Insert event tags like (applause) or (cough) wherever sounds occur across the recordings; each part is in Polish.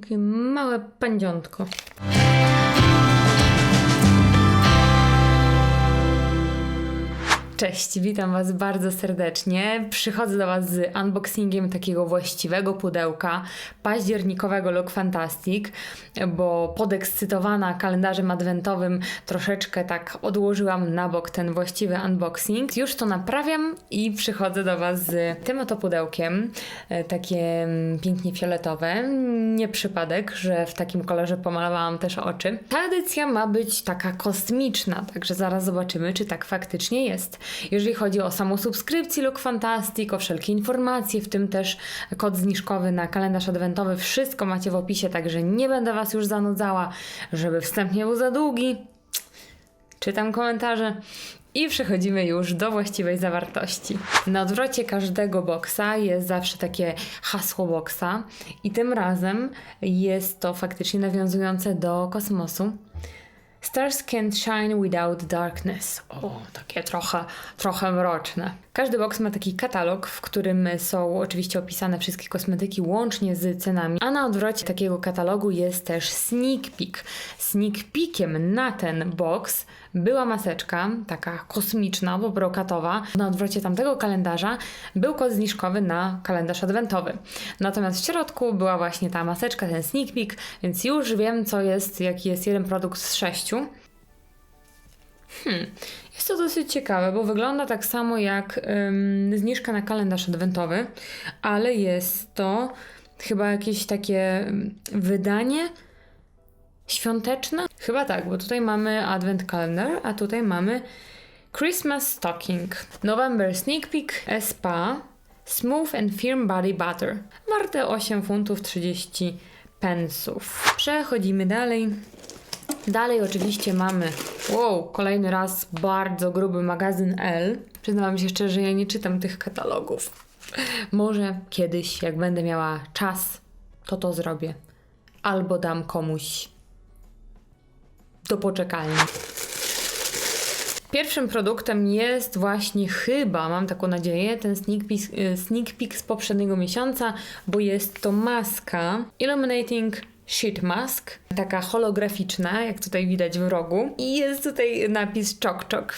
Takie małe pędziątko. Cześć, witam Was bardzo serdecznie. Przychodzę do Was z unboxingiem takiego właściwego pudełka październikowego Look Fantastic, bo podekscytowana kalendarzem adwentowym troszeczkę tak odłożyłam na bok ten właściwy unboxing. Już to naprawiam i przychodzę do Was z tym oto pudełkiem, e, takie mm, pięknie fioletowe. Nie przypadek, że w takim kolorze pomalowałam też oczy. Ta edycja ma być taka kosmiczna, także zaraz zobaczymy, czy tak faktycznie jest. Jeżeli chodzi o samą subskrypcję Look Fantastic, o wszelkie informacje, w tym też kod zniżkowy na kalendarz adwentowy, wszystko macie w opisie, także nie będę Was już zanudzała, żeby wstęp nie był za długi. Czytam komentarze. I przechodzimy już do właściwej zawartości. Na odwrocie każdego boksa jest zawsze takie hasło boksa, i tym razem jest to faktycznie nawiązujące do kosmosu. Stars can't shine without darkness. O, takie trochę, trochę mroczne. Każdy box ma taki katalog, w którym są oczywiście opisane wszystkie kosmetyki łącznie z cenami, a na odwrocie takiego katalogu jest też sneak peek. Sneak peekiem na ten box była maseczka, taka kosmiczna, bo brokatowa. Na odwrocie tamtego kalendarza był kod zniżkowy na kalendarz adwentowy. Natomiast w środku była właśnie ta maseczka, ten sneak peek, więc już wiem, co jest, jaki jest jeden produkt z sześciu. Hmm. Jest to dosyć ciekawe, bo wygląda tak samo jak ym, zniżka na kalendarz adwentowy, ale jest to chyba jakieś takie wydanie świąteczne? Chyba tak, bo tutaj mamy Advent Calendar, a tutaj mamy Christmas Stocking. November Sneak Peek SPA Smooth and Firm Body Butter. Warte 8 funtów 30 pensów. Przechodzimy dalej. Dalej oczywiście mamy, wow, kolejny raz bardzo gruby magazyn L. Przyznałam się szczerze, że ja nie czytam tych katalogów. Może kiedyś, jak będę miała czas, to to zrobię. Albo dam komuś do poczekalni. Pierwszym produktem jest właśnie chyba, mam taką nadzieję, ten sneak peek, y, sneak peek z poprzedniego miesiąca, bo jest to maska Illuminating Sheet Mask, taka holograficzna, jak tutaj widać w rogu. I jest tutaj napis Chok Chok.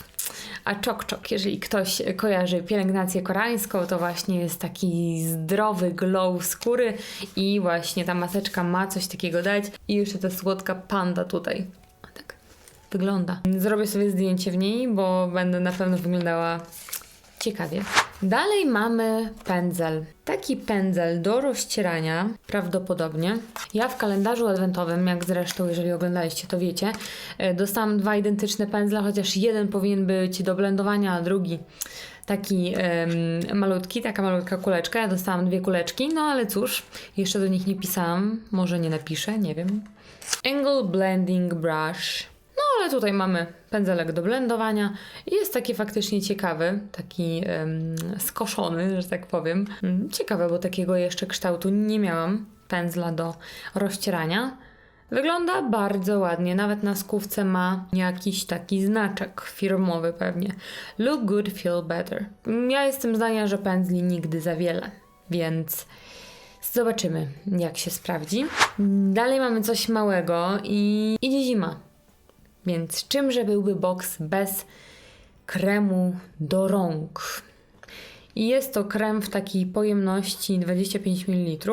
A Chok Chok, jeżeli ktoś kojarzy pielęgnację koreańską, to właśnie jest taki zdrowy glow skóry i właśnie ta maseczka ma coś takiego dać. I jeszcze ta słodka panda tutaj. Wygląda. Zrobię sobie zdjęcie w niej, bo będę na pewno wyglądała ciekawie. Dalej mamy pędzel. Taki pędzel do rozcierania, prawdopodobnie. Ja w kalendarzu adwentowym, jak zresztą, jeżeli oglądaliście, to wiecie, e, dostałam dwa identyczne pędzle, chociaż jeden powinien być do blendowania, a drugi taki em, malutki, taka malutka kuleczka. Ja dostałam dwie kuleczki, no ale cóż, jeszcze do nich nie pisałam. Może nie napiszę, nie wiem. Angle Blending Brush. Ale tutaj mamy pędzelek do blendowania. Jest taki faktycznie ciekawy, taki em, skoszony, że tak powiem. Mm, Ciekawe, bo takiego jeszcze kształtu nie miałam pędzla do rozcierania. Wygląda bardzo ładnie, nawet na skówce ma jakiś taki znaczek firmowy pewnie. Look good, feel better. Ja jestem zdania, że pędzli nigdy za wiele, więc zobaczymy jak się sprawdzi. Dalej mamy coś małego i idzie zima. Więc czymże byłby boks bez kremu do rąk? I jest to krem w takiej pojemności 25 ml.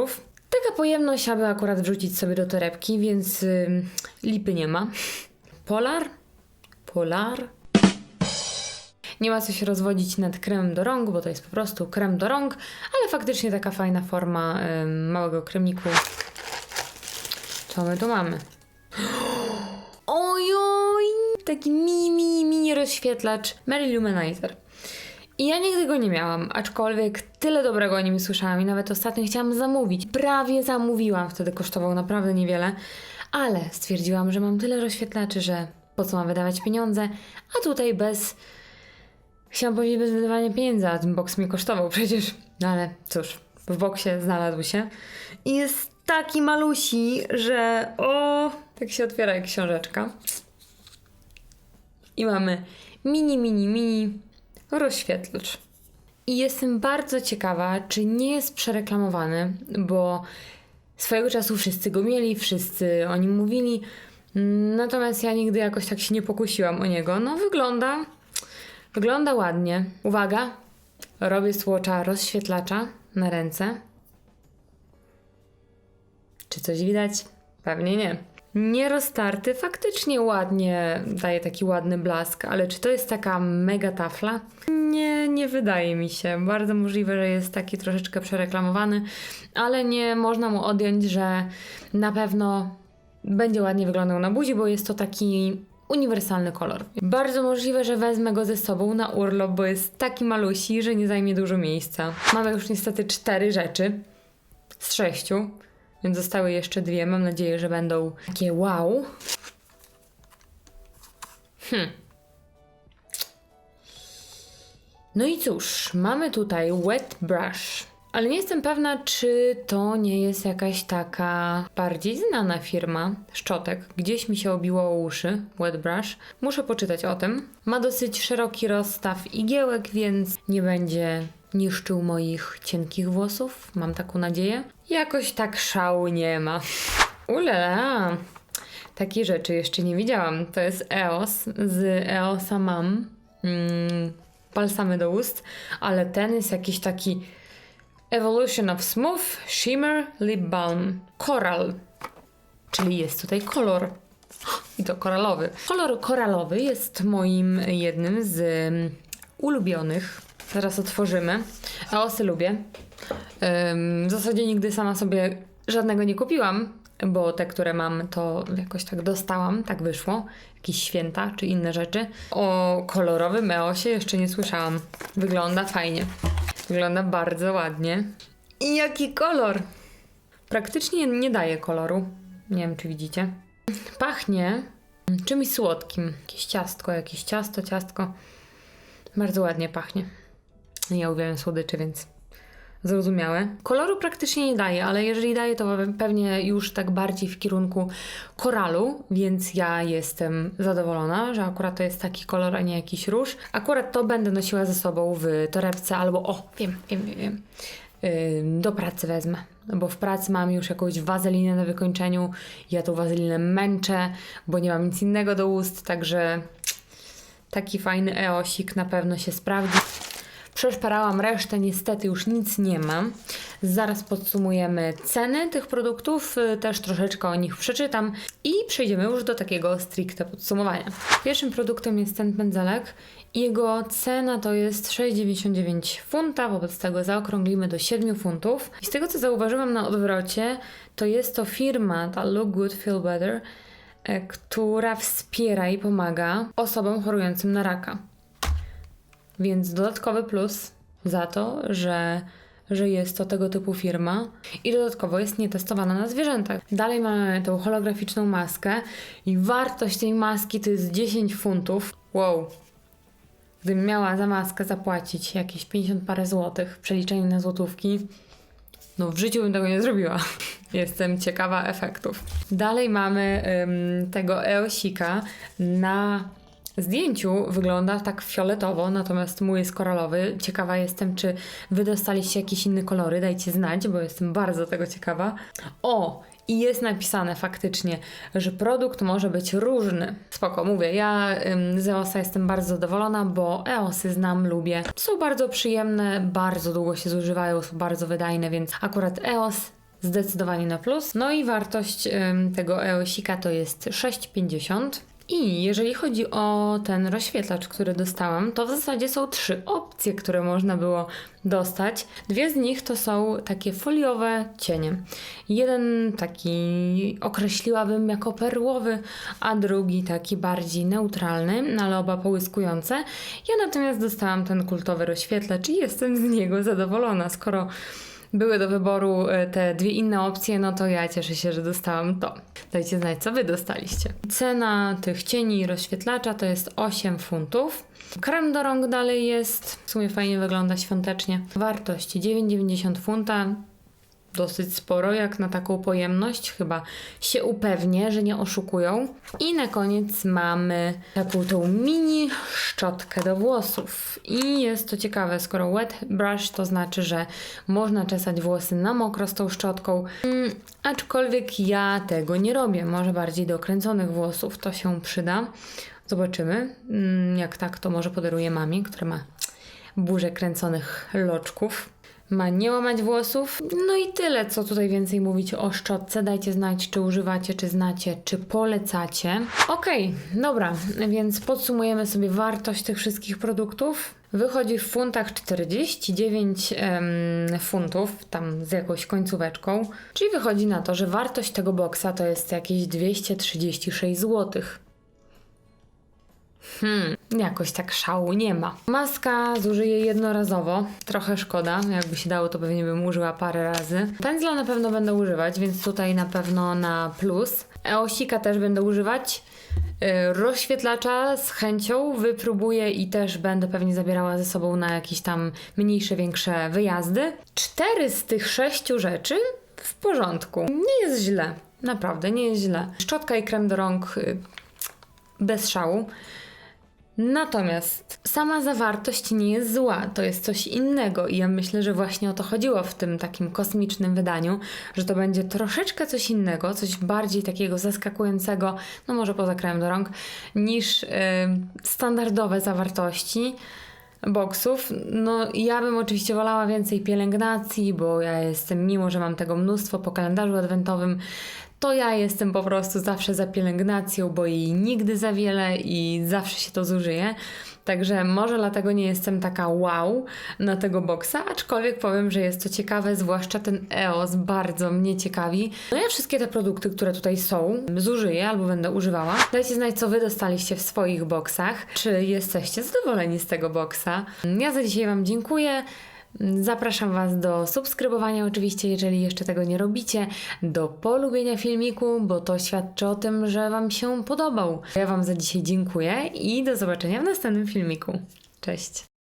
Taka pojemność, aby akurat wrzucić sobie do torebki, więc ym, lipy nie ma. Polar? Polar? Nie ma co się rozwodzić nad kremem do rąk, bo to jest po prostu krem do rąk, ale faktycznie taka fajna forma ym, małego kremiku. Co my tu mamy? Taki mini, mini, rozświetlacz Mary Luminizer. I ja nigdy go nie miałam, aczkolwiek tyle dobrego o nim słyszałam i nawet ostatnio chciałam zamówić. Prawie zamówiłam, wtedy kosztował naprawdę niewiele, ale stwierdziłam, że mam tyle rozświetlaczy, że po co mam wydawać pieniądze, a tutaj bez... Chciałam powiedzieć bez wydawania pieniędzy, a ten boks mi kosztował przecież. No ale cóż, w boksie znalazł się. I jest taki malusi, że o, tak się otwiera jak książeczka. I mamy mini, mini, mini rozświetlacz. I jestem bardzo ciekawa, czy nie jest przereklamowany, bo Swojego czasu wszyscy go mieli, wszyscy o nim mówili, natomiast ja nigdy jakoś tak się nie pokusiłam o niego. No wygląda, wygląda ładnie. Uwaga, robię słocza rozświetlacza na ręce. Czy coś widać? Pewnie nie. Nie roztarty, faktycznie ładnie daje taki ładny blask, ale czy to jest taka mega tafla? Nie, nie wydaje mi się. Bardzo możliwe, że jest taki troszeczkę przereklamowany, ale nie można mu odjąć, że na pewno będzie ładnie wyglądał na buzi, bo jest to taki uniwersalny kolor. Bardzo możliwe, że wezmę go ze sobą na urlop, bo jest taki malusi, że nie zajmie dużo miejsca. Mamy już niestety cztery rzeczy z sześciu, więc zostały jeszcze dwie. Mam nadzieję, że będą takie wow. Hmm. No i cóż, mamy tutaj wet brush. Ale nie jestem pewna, czy to nie jest jakaś taka bardziej znana firma szczotek. Gdzieś mi się obiło o uszy, wet brush. Muszę poczytać o tym. Ma dosyć szeroki rozstaw igiełek, więc nie będzie niszczył moich cienkich włosów. Mam taką nadzieję. Jakoś tak szału nie ma. Ulala! Takiej rzeczy jeszcze nie widziałam. To jest EOS. Z EOSa mam mm, balsamy do ust, ale ten jest jakiś taki Evolution of Smooth Shimmer Lip Balm Coral, czyli jest tutaj kolor. I to koralowy. Kolor koralowy jest moim jednym z ulubionych. Zaraz otworzymy. Eosy lubię. Ym, w zasadzie nigdy sama sobie żadnego nie kupiłam, bo te, które mam, to jakoś tak dostałam, tak wyszło. Jakieś święta czy inne rzeczy. O kolorowym Eosie jeszcze nie słyszałam. Wygląda fajnie. Wygląda bardzo ładnie. I jaki kolor! Praktycznie nie daje koloru. Nie wiem, czy widzicie. Pachnie czymś słodkim. Jakieś ciastko, jakieś ciasto, ciastko. Bardzo ładnie pachnie. Ja uwielbiam słodyczy, więc zrozumiałe. Koloru praktycznie nie daje, ale jeżeli daje, to pewnie już tak bardziej w kierunku koralu, więc ja jestem zadowolona, że akurat to jest taki kolor, a nie jakiś róż. Akurat to będę nosiła ze sobą w torebce albo, o, wiem, wiem, wiem, do pracy wezmę, bo w pracy mam już jakąś wazelinę na wykończeniu. Ja tą wazelinę męczę, bo nie mam nic innego do ust, także taki fajny eosik na pewno się sprawdzi. Przeszparałam resztę, niestety już nic nie mam. Zaraz podsumujemy ceny tych produktów, y, też troszeczkę o nich przeczytam i przejdziemy już do takiego stricte podsumowania. Pierwszym produktem jest ten pędzelek. Jego cena to jest 6,99 funta, wobec tego zaokrąglimy do 7 funtów. I z tego co zauważyłam na odwrocie, to jest to firma, ta Look Good Feel Better, e, która wspiera i pomaga osobom chorującym na raka. Więc dodatkowy plus za to, że, że jest to tego typu firma i dodatkowo jest nietestowana na zwierzętach. Dalej mamy tą holograficzną maskę i wartość tej maski to jest 10 funtów. Wow. Gdybym miała za maskę zapłacić jakieś 50 parę złotych w przeliczeniu na złotówki, no w życiu bym tego nie zrobiła. (laughs) Jestem ciekawa efektów. Dalej mamy ym, tego eosika na zdjęciu wygląda tak fioletowo, natomiast mój jest koralowy. Ciekawa jestem, czy wy dostaliście jakieś inne kolory. Dajcie znać, bo jestem bardzo tego ciekawa. O! I jest napisane faktycznie, że produkt może być różny. Spoko, mówię, ja ym, z EOSa jestem bardzo zadowolona, bo EOSy znam, lubię. Są bardzo przyjemne, bardzo długo się zużywają, są bardzo wydajne, więc akurat EOS zdecydowanie na plus. No i wartość ym, tego EOSika to jest 6,50. I jeżeli chodzi o ten rozświetlacz, który dostałam, to w zasadzie są trzy opcje, które można było dostać. Dwie z nich to są takie foliowe cienie. Jeden taki określiłabym jako perłowy, a drugi taki bardziej neutralny, no ale oba połyskujące. Ja natomiast dostałam ten kultowy rozświetlacz i jestem z niego zadowolona, skoro były do wyboru e, te dwie inne opcje, no to ja cieszę się, że dostałam to. Dajcie znać, co wy dostaliście. Cena tych cieni i rozświetlacza to jest 8 funtów. Krem do rąk dalej jest, w sumie fajnie wygląda świątecznie. Wartość 9,90 funta. Dosyć sporo, jak na taką pojemność. Chyba się upewnię, że nie oszukują. I na koniec mamy taką tą mini szczotkę do włosów. I jest to ciekawe, skoro wet brush to znaczy, że można czesać włosy na mokro z tą szczotką. Mm, aczkolwiek ja tego nie robię. Może bardziej do kręconych włosów to się przyda. Zobaczymy. Mm, Jak tak, to może podaruję mamie, która ma burzę kręconych loczków. Ma nie łamać włosów. No i tyle, co tutaj więcej mówić o szczotce. Dajcie znać, czy używacie, czy znacie, czy polecacie. Okej, dobra, więc podsumujemy sobie wartość tych wszystkich produktów. Wychodzi w funtach 49 em, funtów, tam z jakąś końcóweczką. Czyli wychodzi na to, że wartość tego boksa to jest jakieś 236 złotych. Hmm, jakoś tak szału nie ma. Maska zużyję jednorazowo, trochę szkoda, jakby się dało to pewnie bym użyła parę razy. Pędzla na pewno będę używać, więc tutaj na pewno na plus. Eosika też będę używać. Yy, Rozświetlacza z chęcią wypróbuję i też będę pewnie zabierała ze sobą na jakieś tam mniejsze, większe wyjazdy. Cztery z tych sześciu rzeczy w porządku. Nie jest źle, naprawdę nie jest źle. Szczotka i krem do rąk yy, bez szału. Natomiast sama zawartość nie jest zła, to jest coś innego i ja myślę, że właśnie o to chodziło w tym takim kosmicznym wydaniu, że to będzie troszeczkę coś innego, coś bardziej takiego zaskakującego, no może poza kremem do rąk, niż yy, standardowe zawartości boksów. No ja bym oczywiście wolała więcej pielęgnacji, bo ja jestem, mimo że mam tego mnóstwo po kalendarzu adwentowym, to ja jestem po prostu zawsze za pielęgnacją, bo jej nigdy za wiele i zawsze się to zużyje. Także może dlatego nie jestem taka wow na tego boksa, aczkolwiek powiem, że jest to ciekawe, zwłaszcza ten EOS bardzo mnie ciekawi. No ja wszystkie te produkty, które tutaj są, zużyję albo będę używała. Dajcie znać, co Wy dostaliście w swoich boksach. Czy jesteście zadowoleni z tego boksa? Ja za dzisiaj Wam dziękuję. Zapraszam Was do subskrybowania, oczywiście, jeżeli jeszcze tego nie robicie, do polubienia filmiku, bo to świadczy o tym, że Wam się podobał. Ja Wam za dzisiaj dziękuję i do zobaczenia w następnym filmiku. Cześć!